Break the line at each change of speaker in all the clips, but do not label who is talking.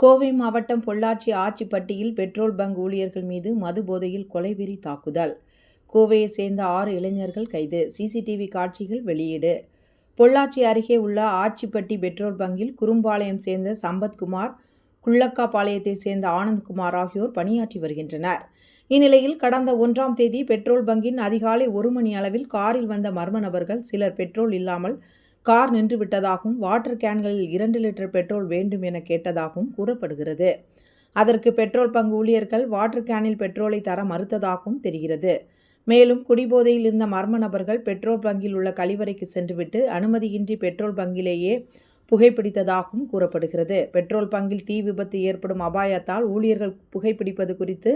கோவை மாவட்டம் Pollachi ஆச்சிப்பட்டியில் petrol bunk ஊழியர்கள் மீது மது போதையில் கொலைவெறி தாக்குதல். கோவையை சேர்ந்த ஆறு இளைஞர்கள் கைது. சிசிடிவி காட்சிகள் வெளியீடு. பொள்ளாச்சி அருகே உள்ள ஆச்சிப்பட்டி பெட்ரோல் பங்கில் குறும்பாளையம் சேர்ந்த சம்பத்குமார் குள்ளக்காபாளையத்தை சேர்ந்த ஆனந்த்குமார் ஆகியோர் பணியாற்றி வருகின்றனர். இந்நிலையில் கடந்த ஒன்றாம் தேதி பெட்ரோல் பங்கின் அதிகாலை ஒரு மணி அளவில் காரில் வந்த மர்ம நபர்கள் சிலர் பெட்ரோல் இல்லாமல் கார் நின்று விட்டதாகவும் வாட்டர் கேன்களில் இரண்டு லிட்டர் பெட்ரோல் வேண்டும் என கேட்டதாகவும் கூறப்படுகிறது. அதற்கு பெட்ரோல் பங்கு ஊழியர்கள் வாட்டர் கேனில் பெட்ரோலை தர மறுத்ததாகவும் தெரிகிறது. மேலும் குடிபோதையில் இருந்த மர்ம நபர்கள் பெட்ரோல் பங்கில் உள்ள கழிவறைக்கு சென்றுவிட்டு அனுமதியின்றி பெட்ரோல் பங்கிலேயே புகைப்பிடித்ததாகவும் கூறப்படுகிறது. பெட்ரோல் பங்கில் தீ விபத்து ஏற்படும் அபாயத்தால் ஊழியர்கள் புகைப்பிடிப்பது குறித்து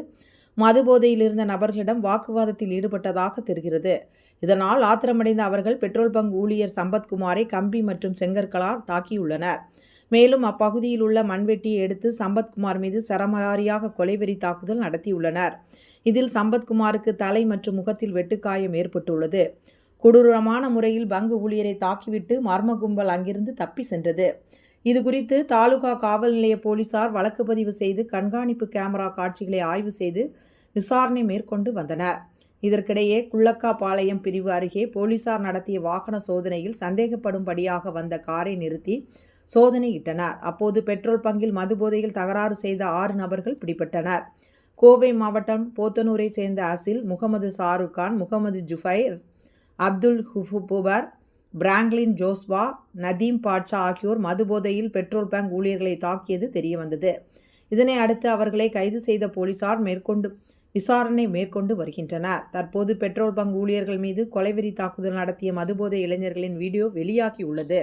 மது போதையில் இருந்த நபர்களிடம் வாக்குவாதத்தில் ஈடுபட்டதாக தெரிகிறது. இதனால் ஆத்திரமடைந்த அவர்கள் பெட்ரோல் பங்க் ஊழியர் சம்பத்குமாரை கம்பி மற்றும் செங்கற்களால் தாக்கியுள்ளனர். மேலும் அப்பகுதியில் உள்ள மண்வெட்டியை எடுத்து சம்பத்குமார் மீது சரமாரியாக கொலைவெறி தாக்குதல் நடத்தியுள்ளனர். இதில் சம்பத்குமாருக்கு தலை மற்றும் முகத்தில் வெட்டுக்காயம் ஏற்பட்டுள்ளது. கொடூரமான முறையில் பங்கு ஊழியரை தாக்கிவிட்டு மர்ம கும்பல் அங்கிருந்து தப்பி சென்றது. இதுகுறித்து தாலுகா காவல் நிலைய போலீசார் வழக்கு பதிவு செய்து கண்காணிப்பு கேமரா காட்சிகளை ஆய்வு செய்து விசாரணை மேற்கொண்டு வந்தனர். இதற்கிடையே குள்ளக்காபாளையம் பிரிவு அருகே போலீசார் நடத்திய வாகன சோதனையில் சந்தேகப்படும்படியாக வந்த காரை நிறுத்தி சோதனையிட்டனர். அப்போது பெட்ரோல் பங்கில் மதுபோதையில் தகராறு செய்த ஆறு நபர்கள் பிடிபட்டனர். கோவை மாவட்டம் போத்தனூரை சேர்ந்த அசில் முகமது ஷாருக் கான் முகமது ஜுஃபைர் அப்துல் ஹுபுபர் பிராங்க்லின் ஜோஸ்வா நதீம் பாட்ஷா ஆகியோர் மதுபோதையில் பெட்ரோல் பங்க் ஊழியர்களை தாக்கியது தெரியவந்தது. இதனை அடுத்து அவர்களை கைது செய்த போலீசார் மேற்கொண்டு விசாரணை மேற்கொண்டு வருகின்றனர். தற்போது பெட்ரோல் பங்க் ஊழியர்கள் மீது கொலைவெறி தாக்குதல் நடத்திய மதுபோதை இளைஞர்களின் வீடியோ வெளியாகியுள்ளது.